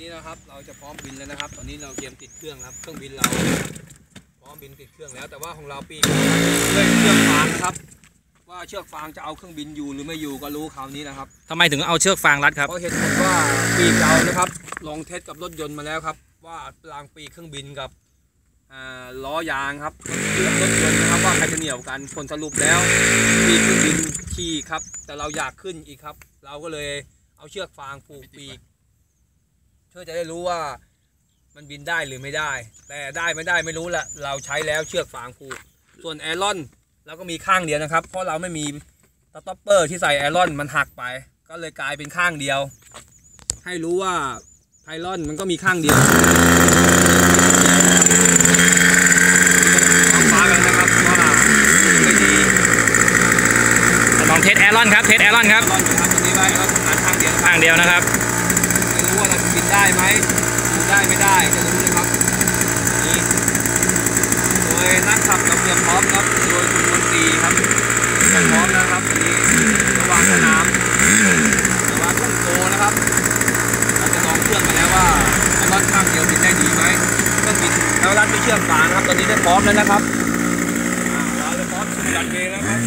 นี้นะครับเราจะพร้อมบินแล้วนะครับ ตอนนี้เราเตรียมติดเครื่องครับ เครื่องบินเราพร้อมบินติดเครื่องแล้ว แต่ว่าของเราปีกด้วยเชือกฟางครับ ว่าเชือกฟางจะเอาเครื่องบินอยู่หรือไม่อยู่ก็รู้คราวนี้นะครับทำไมถึงเอาเชือกฟางรัดครับ เพราะเหตุผลว่าปีกเรานะครับลองเทสกับรถยนต์มาแล้วครับ ว่ารางปีกเครื่องบินกับอ่าล้อยางครับเครื่องรถยนต์นะครับว่าใครจะเหนียวกันผลสรุปแล้วปีกเครื่องบินขี่ครับ แต่เราอยากขึ้นอีกครับ เราก็เลยเอาเชือกฟางผูกปีกเพื่อจะได้รู้ว่ามันบินได้หรือไม่ได้ แต่ได้ไม่ได้ไม่รู้ละเราใช้แล้วเชือกฟางผูกส่วนแอรอนเราก็มีข้างเดียวนะครับ เพราะเราไม่มีสต็อปเปอร์ที่ใส่แอรอนมันหักไป ก็เลยกลายเป็นข้างเดียว ให้รู้ว่าไพลอนมันก็มีข้างเดียวต้องฟ้ากันนะครับว่าไม่ดีลองเทสแอรอนครับเทสแอรอนครับแอรอนนะครับตรงนี้ไว้แอรอนทำงานข้างเดียวข้างเดียวนะครับ ได้ไหมได้ไม่ได้จะรู้เลยครับนี่โดยนักขับเราเตรียมพร้อมครับโดยคุณมนตรีครับเตรียมพร้อมนะครับวันนี้ระหว่างสนามระหว่างทุ่งโกนะครับเราจะลองเครื่องมาแล้วว่าไอ้รถข้างเดียวบินได้ดีไหมเครื่องบินแล้วรัดด้วยเชือกฟางนครับตอนนี้ได้พร้อมแล้วนะครับอ่าเราจะพร้อมสู่รันเวย์แล้วครับ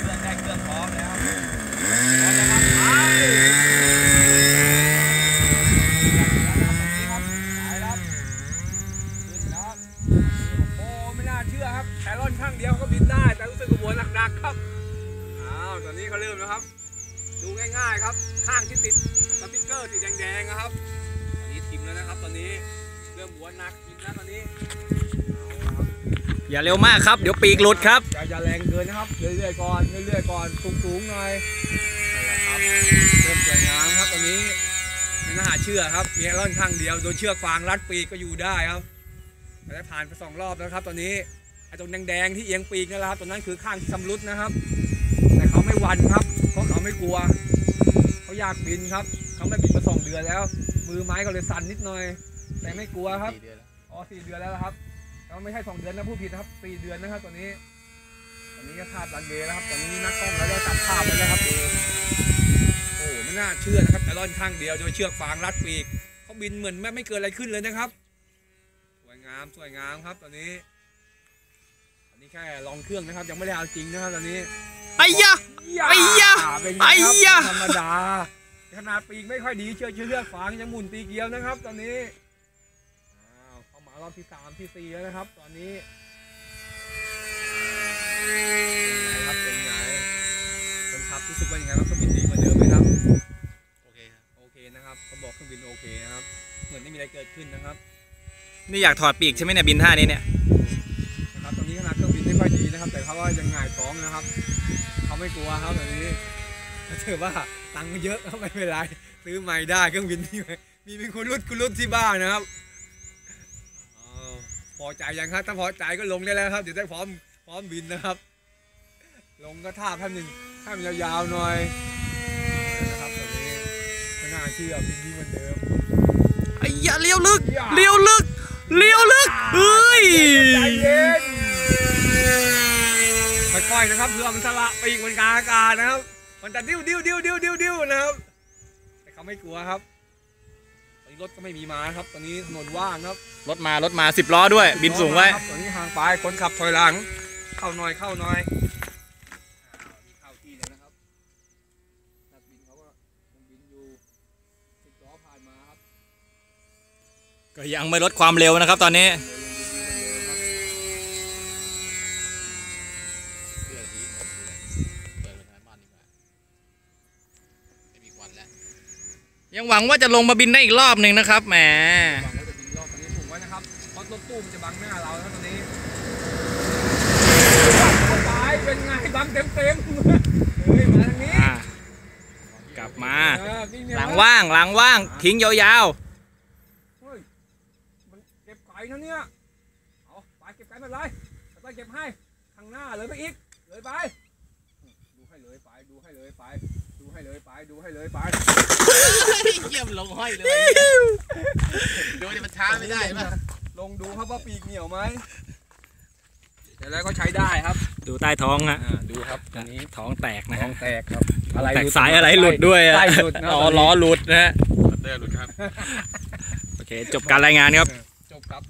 เครื่องได้เครื่องพร้อมแล้ว พร้อมแล้วครับไปไปครับขึ้นแล้วครับโอ้ไม่น่าเชื่อครับแอรอนข้างเดียวก็บินได้ แต่รู้สึกกระบวนหนักๆครับอ้าวตอนนี้เขาเริ่มแล้วครับ ดูง่ายๆครับ ข้างที่ติดสติ๊กเกอร์สีแดงๆนะครับตอนนี้ทิมแล้วนะครับ ตอนนี้เริ่มหัวหนักทิมแล้วตอนนี้เอาละครับอย่าเร็วมากครับ เดี๋ยวปีกหลุดครับ อย่าอย่าแรงเกินนะครับ เรื่อยๆก่อน เรื่อยๆก่อน สูงๆหน่อยนั่นแหละครับ เริ่มสวยงามครับตอนนี้ไม่น่าเชื่อครับ มีไอรอนข้างเดียว โดนเชือกฟางรัดปีกก็อยู่ได้ครับแต่ได้ผ่านไปสองรอบแล้วครับ ตอนนี้ไอ้ตรงแดงๆที่เอียงปีกนั่นแหละครับตรงนั้นคือข้างที่ชำรุดนะครับ แต่เขาไม่หวันครับเพราะเขา ไม่กลัว เขาอยากบินครับ เขาไม่บินมาสองเดือนแล้ว มือไม้ก็เลยสั่นนิดหน่อย แต่ไม่กลัวครับอ๋อสี่เดือนแล้วนะครับเราไม่ใช่สองเดือนนะผู้ผิดนะครับสี่เดือนนะครับตอนนี้ตอนนี้ก็คาดรันเวย์แล้วครับตอนนี้นักกล้องแล้วได้จับภาพไว้แล้วครับดูโอ้ไม่น่าเชื่อนะครับไอรอนข้างเดียวโดยเชือกฟางรัดปีกเขาบินเหมือนไม่ไม่เกิดอะไรขึ้นเลยนะครับสวยงามสวยงามครับตอนนี้อันนี้แค่ลองเครื่องนะครับ ยังไม่ได้เอาจริงนะครับตอนนี้ไอ้ยะไอ้ยะ เป็นไงไอ้ครับยะธรรมดา ขนาดปีกไม่ค่อยดีเชือกเชือกฟางยังหมุนตีเกลียวนะครับ ตอนนี้อ้าวเข้ามารอบที่สามที่สี่แล้วนะครับ ตอนนี้เป็นไงครับเป็นไงคนขับรู้สึกว่ายังไงบ้างเครื่องบินดีเหมือนเดิมไหมครับโอเคครับโอเคนะครับเขาบอกเครื่องบินโอเคนะครับ เหมือนไม่มีอะไรเกิดขึ้นนะครับ นี่อยากถอดปีกใช่ไหมเนี่ยบินท่านี้เนี่ย ครื่องบินไม่ค่อยดีนะครับ แต่เขาก็ยังหงายท้องนะครับเขาไม่กลัวครับตอนนี้ถ้าถือว่าตังค์เยอะก็ไม่เป็นไรซื้อใหม่ได้เครื่องบินที่มีมีคุณรุดคุณรุดที่บ้านนะครับอ้าวพอใจยังครับถ้าพอใจก็ลงได้แล้วครับเดี๋ยวได้พร้อมพร้อมบินนะครับ ลงก็ท่าบให้มันให้มันยาวๆหน่อยนะครับตอนนี้ไม่น่าเชื่อบินดีเหมือนเดิมไอ้ยะเลี้ยวลึกเลี้ยวลึกเลี้ยวลึกเฮ้ย ใจเย็นค่อยๆนะครับเพื่อมันสละปีกบนกลางอากาศนะครับ มันจะดิ้วดิ้วดิ้วดิ้วดิ้วดิ้วนะครับ แต่เขาไม่กลัวครับตอนนี้รถก็ไม่มีมาครับ ตอนนี้ถนนว่างครับรถมารถมาสิบล้อด้วย บินสูงไว้ครับตอนนี้ห่างไปคนขับถอยหลัง เข้าหน่อยเข้าหน่อยอ้าวนี่เข้าที่เลยนะครับนักบินเขาก็ยังบินอยู่สิบล้อผ่านมาครับก็ยังไม่ลดความเร็วนะครับ ตอนนี้ ยังหวังว่าจะลงมาบินได้อีกรอบหนึ่งนะครับแหมหวังว่าจะบินรอบตอนนี้ถูกไว้นะครับเพราะรถตู้มันจะบังหน้าเราแล้วตอนนี้ตายเป็นไงบังเต็มเต็มๆเฮ้ยมาทางนี้อะกลับมาเออวิ่เนี่ยหลังว่างหลังว่างทิ้งยาวเฮ้ยมันเก็บไก่นะเนี่ยเอาไปเก็บไก่ไม่เป็นไรไปเก็บให้ข้างหน้าเลยไปอีกเลยไปดู ให้เลยไป ดูให้เลยไป ดูให้เลยไป ดูให้เลยไปเยี่ยมลงห้อยเลย ดูนี่มันช้าไม่ได้ป่ะลงดูครับว่าปีกเหนียวไหมเดี๋ยวแล้วก็ใช้ได้ครับ ดูใต้ท้องฮะอ่าดูครับตรงนี้ท้องแตกนะท้อฮะงแตกครับ อะไรแตหกลุดสายอะไรหลุดด้วยอะไส้หลุดนะอ๋อตอนนี้ล้อหลุดนะฮะเตอร์หลุดครับ โอเค จบการรายงานครับ จบครับ